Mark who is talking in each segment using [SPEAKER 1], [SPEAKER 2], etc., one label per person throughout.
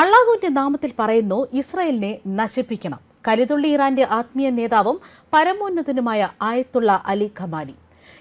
[SPEAKER 1] അള്ളാഹുവിന്റെ നാമത്തിൽ പറയുന്നു ഇസ്രയേലിനെ നശിപ്പിക്കണം. കരുതുള്ളി ഇറാന്റെ ആത്മീയ നേതാവും പരമോന്നതനുമായ ആയത്തുള്ള അലി ഖമാനി.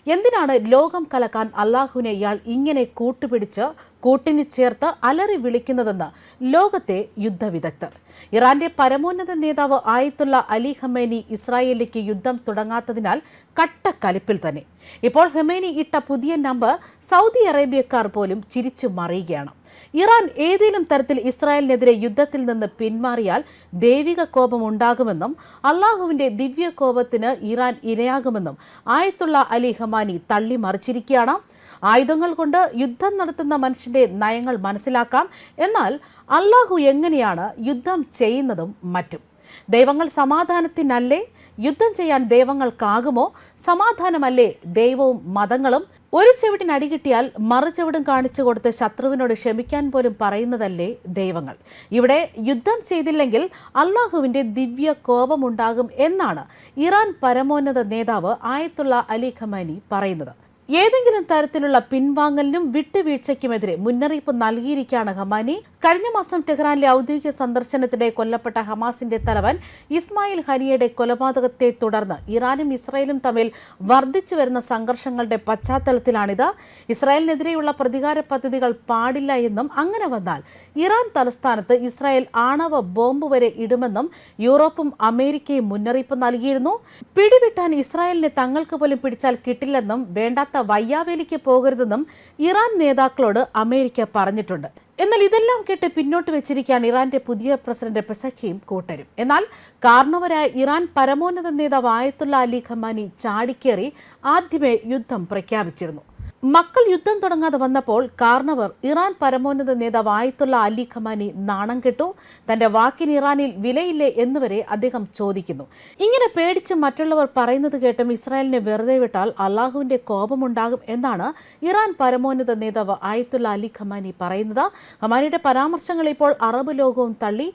[SPEAKER 1] എന്തിനാണ് ലോകം കലക്കാൻ അള്ളാഹുവിനെ ഇയാൾ ഇങ്ങനെ കൂട്ടുപിടിച്ച് കൂട്ടിന് ചേർത്ത് അലറി വിളിക്കുന്നതെന്ന് ലോകത്തെ യുദ്ധവിദഗ്ധർ? ഇറാന്റെ പരമോന്നത നേതാവ് ആയത്തുള്ള അലി ഹമേനി ഇസ്രായേലിലേക്ക് യുദ്ധം തുടങ്ങാത്തതിനാൽ കട്ടക്കലിപ്പിൽ തന്നെ. ഇപ്പോൾ ഹമേനി ഇട്ട പുതിയ നമ്പർ സൗദി അറേബ്യക്കാർ പോലും ചിരിച്ചു മറിയുകയാണ്. ഇറാൻ ഏതെങ്കിലും തരത്തിൽ ഇസ്രായേലിനെതിരെ യുദ്ധത്തിൽ നിന്ന് പിന്മാറിയാൽ ദൈവിക കോപം ഉണ്ടാകുമെന്നും അള്ളാഹുവിന്റെ ദിവ്യ കോപത്തിന് ഇറാൻ ഇരയാകുമെന്നും ആയത്തുള്ള അലി ഹമാനി തള്ളി മറിച്ചിരിക്കുകയാണ് ആയുധങ്ങൾ കൊണ്ട് യുദ്ധം നടത്തുന്ന മനുഷ്യന്റെ നയങ്ങൾ മനസ്സിലാക്കാം. എന്നാൽ അള്ളാഹു എങ്ങനെയാണ് യുദ്ധം ചെയ്യുന്നതും മറ്റും. ദൈവങ്ങൾ സമാധാനത്തിനല്ലേ? യുദ്ധം ചെയ്യാൻ ദൈവങ്ങൾക്കാകുമോ? സമാധാനമല്ലേ ദൈവവും മതങ്ങളും? ഒരു ചെവിടിന് അടികിട്ടിയാൽ മറുചെവിടും കാണിച്ചു കൊടുത്ത് ശത്രുവിനോട് ക്ഷമിക്കാൻ പോലും പറയുന്നതല്ലേ ദൈവങ്ങൾ. ഇവിടെ യുദ്ധം ചെയ്തില്ലെങ്കിൽ അള്ളാഹുവിന്റെ ദിവ്യ കോപമുണ്ടാകും എന്നാണ് ഇറാൻ പരമോന്നത നേതാവ് ആയത്തുള്ള അലി ഖമാനി പറയുന്നത്. ഏതെങ്കിലും തരത്തിലുള്ള പിൻവാങ്ങലിനും വിട്ടുവീഴ്ചയ്ക്കുമെതിരെ മുന്നറിയിപ്പ് നൽകിയിരിക്കുകയാണ് ഹമാനി. കഴിഞ്ഞ മാസം ടെഹ്റാനിലെ ഔദ്യോഗിക സന്ദർശനത്തിനിടെ കൊല്ലപ്പെട്ട ഹമാസിന്റെ തലവൻ ഇസ്മായിൽ ഹനിയുടെ കൊലപാതകത്തെ തുടർന്ന് ഇറാനും ഇസ്രായേലും തമ്മിൽ വർദ്ധിച്ചു വരുന്ന സംഘർഷങ്ങളുടെ പശ്ചാത്തലത്തിലാണിത്. ഇസ്രായേലിനെതിരെയുള്ള പ്രതികാര പദ്ധതികൾ പാടില്ല എന്നും അങ്ങനെ വന്നാൽ ഇറാൻ തലസ്ഥാനത്ത് ഇസ്രായേൽ ആണവ ബോംബ് വരെ ഇടുമെന്നും യൂറോപ്പും അമേരിക്കയും മുന്നറിയിപ്പ് നൽകിയിരുന്നു. പിടിവിട്ടാൻ ഇസ്രായേലിനെ തങ്ങൾക്ക് പോലും പിടിച്ചാൽ കിട്ടില്ലെന്നും വേണ്ടാത്ത വയ്യാവേലിക്ക് പോകരുതെന്നും ഇറാൻ നേതാക്കളോട് അമേരിക്ക പറഞ്ഞിട്ടുണ്ട്. എന്നാൽ ഇതെല്ലാം കേട്ട് പിന്നോട്ട് വെച്ചിരിക്കാൻ ഇറാന്റെ പുതിയ പ്രസിഡന്റ് പെസഖിയും കൂട്ടരും. എന്നാൽ കാരണവരായ ഇറാൻ പരമോന്നത നേതാവ് ആയത്തുള്ള അലി ഖമാനി ചാടിക്കേറി ആദ്യമേ യുദ്ധം പ്രഖ്യാപിച്ചിരുന്നു. മക്കൾ യുദ്ധം തുടങ്ങാതെ വന്നപ്പോൾ കാർണവർ ഇറാൻ പരമോന്നത നേതാവ് ആയത്തുള്ള അലി ഖമാനി നാണം കെട്ടു. തന്റെ വാക്കിന് ഇറാനിൽ വിലയില്ലേ എന്നുവരെ അദ്ദേഹം ചോദിക്കുന്നു. ഇങ്ങനെ പേടിച്ച് മറ്റുള്ളവർ പറയുന്നത് കേട്ടും ഇസ്രായേലിനെ വെറുതെ വിട്ടാൽ അള്ളാഹുവിന്റെ കോപമുണ്ടാകും എന്നാണ് ഇറാൻ പരമോന്നത നേതാവ് ആയത്തുള്ള അലി ഖമാനി പറയുന്നത്. ഖമാനിയുടെ പരാമർശങ്ങൾ ഇപ്പോൾ അറബ് ലോകവും തള്ളി.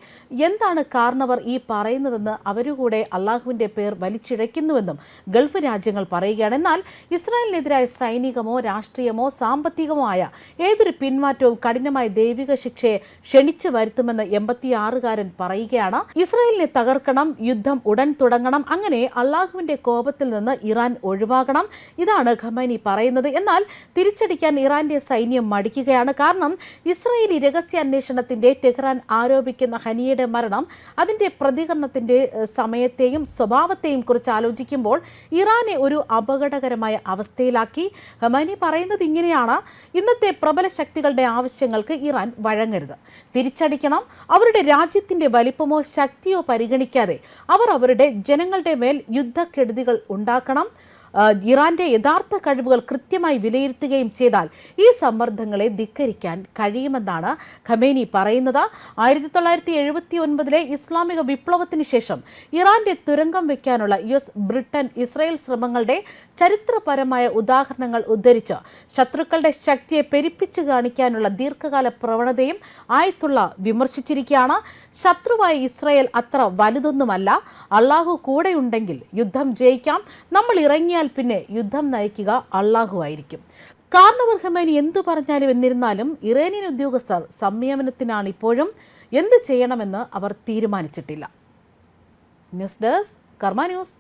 [SPEAKER 1] എന്താണ് കാർണവർ ഈ പറയുന്നതെന്ന് അവരുകൂടെ അള്ളാഹുവിന്റെ പേർ വലിച്ചിഴയ്ക്കുന്നുവെന്നും ഗൾഫ് രാജ്യങ്ങൾ പറയുകയാണ്. എന്നാൽ ഇസ്രായേലിനെതിരായ സൈനികമോ രാഷ്ട്രീയമോ സാമ്പത്തികമോ ആയ ഏതൊരു പിന്മാറ്റവും കഠിനമായ ദൈവിക ശിക്ഷയെ ക്ഷണിച്ചു വരുത്തുമെന്ന് എൺപത്തിയാറുകാരൻ പറയുകയാണ്. ഇസ്രായേലിനെ തകർക്കണം യുദ്ധം ഉടൻ തുടങ്ങണം അങ്ങനെ അള്ളാഹുവിന്റെ കോപത്തിൽ നിന്ന് ഇറാൻ ഒഴിവാകണം. ഇതാണ് ഖമൈനി പറയുന്നത്. എന്നാൽ തിരിച്ചടിക്കാൻ ഇറാന്റെ സൈന്യം മടിക്കുകയാണ്. കാരണം ഇസ്രായേലി രഹസ്യാന്വേഷണത്തിന്റെ ടെഹ്റാൻ ആരോപിക്കുന്ന ഹനിയുടെ മരണം അതിന്റെ പ്രതികരണത്തിന്റെ സമയത്തെയും സ്വഭാവത്തെയും കുറിച്ച് ആലോചിക്കുമ്പോൾ ഇറാനെ ഒരു അപകടകരമായ അവസ്ഥയിലാക്കി. ഹമാനി പറയുന്നത് ഇങ്ങനെയാണ്. ഇന്നത്തെ പ്രബല ശക്തികളുടെ ആവശ്യങ്ങൾക്ക് ഇറാൻ വഴങ്ങരുത്. തിരിച്ചടിക്കണം. അവരുടെ രാജ്യത്തിന്റെ വലിപ്പമോ ശക്തിയോ പരിഗണിക്കാതെ അവർ അവരുടെ ജനങ്ങളുടെ മേൽ യുദ്ധക്കെടുതികൾ ഉണ്ടാക്കണം. ഇറാന്റെ യഥാർത്ഥ കഴിവുകൾ കൃത്യമായി വിലയിരുത്തുകയും ചെയ്താൽ ഈ സമ്മർദ്ദങ്ങളെ ധിക്കരിക്കാൻ കഴിയുമെന്നാണ് ഖമേനി പറയുന്നത്. ആയിരത്തി തൊള്ളായിരത്തി എഴുപത്തി ഒൻപതിലെ ഇസ്ലാമിക വിപ്ലവത്തിന് ശേഷം ഇറാന്റെ തുരങ്കം വയ്ക്കാനുള്ള യു എസ് ബ്രിട്ടൻ ഇസ്രായേൽ ശ്രമങ്ങളുടെ ചരിത്രപരമായ ഉദാഹരണങ്ങൾ ഉദ്ധരിച്ച് ശത്രുക്കളുടെ ശക്തിയെ പെരിപ്പിച്ചു കാണിക്കാനുള്ള ദീർഘകാല പ്രവണതയും ആയത്തുള്ള വിമർശിച്ചിരിക്കുകയാണ്. ശത്രുവായ ഇസ്രായേൽ അത്ര വലുതൊന്നുമല്ല. അള്ളാഹു കൂടെയുണ്ടെങ്കിൽ യുദ്ധം ജയിക്കാം. നമ്മൾ ഇറങ്ങിയാൽ പിന്നെ യുദ്ധം നയിക്കുക അള്ളാഹു ആയിരിക്കും ഹമേനി എന്തു പറഞ്ഞാലും എന്നിരുന്നാലും ഇറാനിയൻ ഉദ്യോഗസ്ഥർ സംയമനത്തിനാണ് ഇപ്പോഴും എന്ത് ചെയ്യണമെന്ന് അവർ തീരുമാനിച്ചിട്ടില്ല. News desk Karma news.